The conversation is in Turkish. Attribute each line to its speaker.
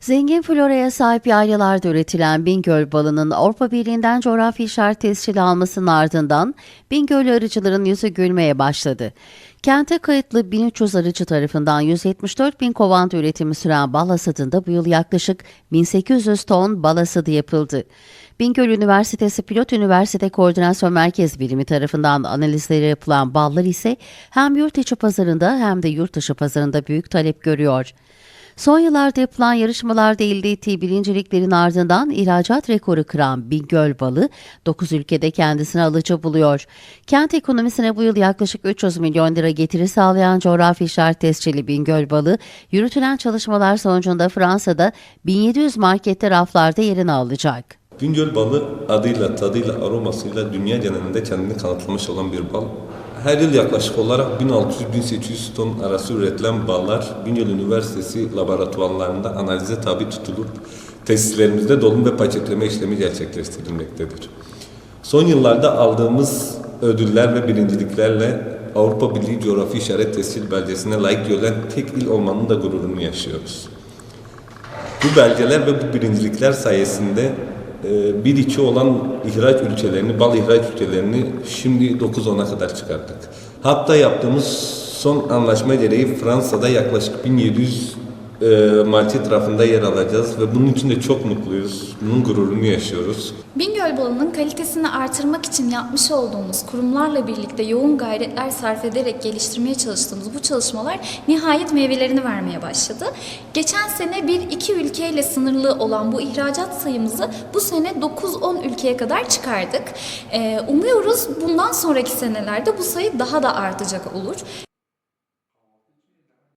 Speaker 1: Zengin floraya sahip yaylalarda üretilen Bingöl balının Avrupa Birliği'nden coğrafi işaret tescili almasının ardından Bingöl arıcıların yüzü gülmeye başladı. Kente kayıtlı 1300 arıcı tarafından 174 bin kovanda üretimi süren bal hasadında bu yıl yaklaşık 1800 ton bal hasadı yapıldı. Bingöl Üniversitesi Pilot Üniversite Koordinasyon Merkez Birimi tarafından analizleri yapılan ballar ise hem yurt içi pazarında hem de yurt dışı pazarında büyük talep görüyor. Son yıllarda yapılan yarışmalarda elde ettiği birinciliklerin ardından ihracat rekoru kıran Bingöl balı 9 ülkede kendisine alıcı buluyor. Kent ekonomisine bu yıl yaklaşık 300 milyon lira getiri sağlayan coğrafi işaret tescilli Bingöl balı yürütülen çalışmalar sonucunda Fransa'da 1700 markette raflarda yerini alacak.
Speaker 2: Bingöl balı adıyla, tadıyla, aromasıyla dünya genelinde kendini kanıtlamış olan bir bal. Her yıl yaklaşık olarak 1600-1700 ton arası üretilen ballar Bingöl Üniversitesi laboratuvarlarında analize tabi tutulup tesislerimizde dolum ve paketleme işlemi gerçekleştirilmektedir. Son yıllarda aldığımız ödüller ve birinciliklerle Avrupa Birliği Coğrafi İşaret Tescil belgesine layık görülen tek il olmanın da gururunu yaşıyoruz. Bu belgeler ve bu birincilikler sayesinde bir içi olan ihraç ülkelerini, bal ihraç ülkelerini şimdi 9-10'a kadar çıkarttık. Hatta yaptığımız son anlaşma gereği Fransa'da yaklaşık 1700 e, market rafında yer alacağız ve bunun için de çok mutluyuz. Bunun gururunu yaşıyoruz.
Speaker 3: Bingöl balının kalitesini artırmak için yapmış olduğumuz kurumlarla birlikte yoğun gayretler sarf ederek geliştirmeye çalıştığımız bu çalışmalar nihayet meyvelerini vermeye başladı. Geçen sene bir iki ülkeyle sınırlı olan bu ihracat sayımızı bu sene 9-10 ülkeye kadar çıkardık. Ee, umuyoruz bundan sonraki senelerde bu sayı daha da artacak olur.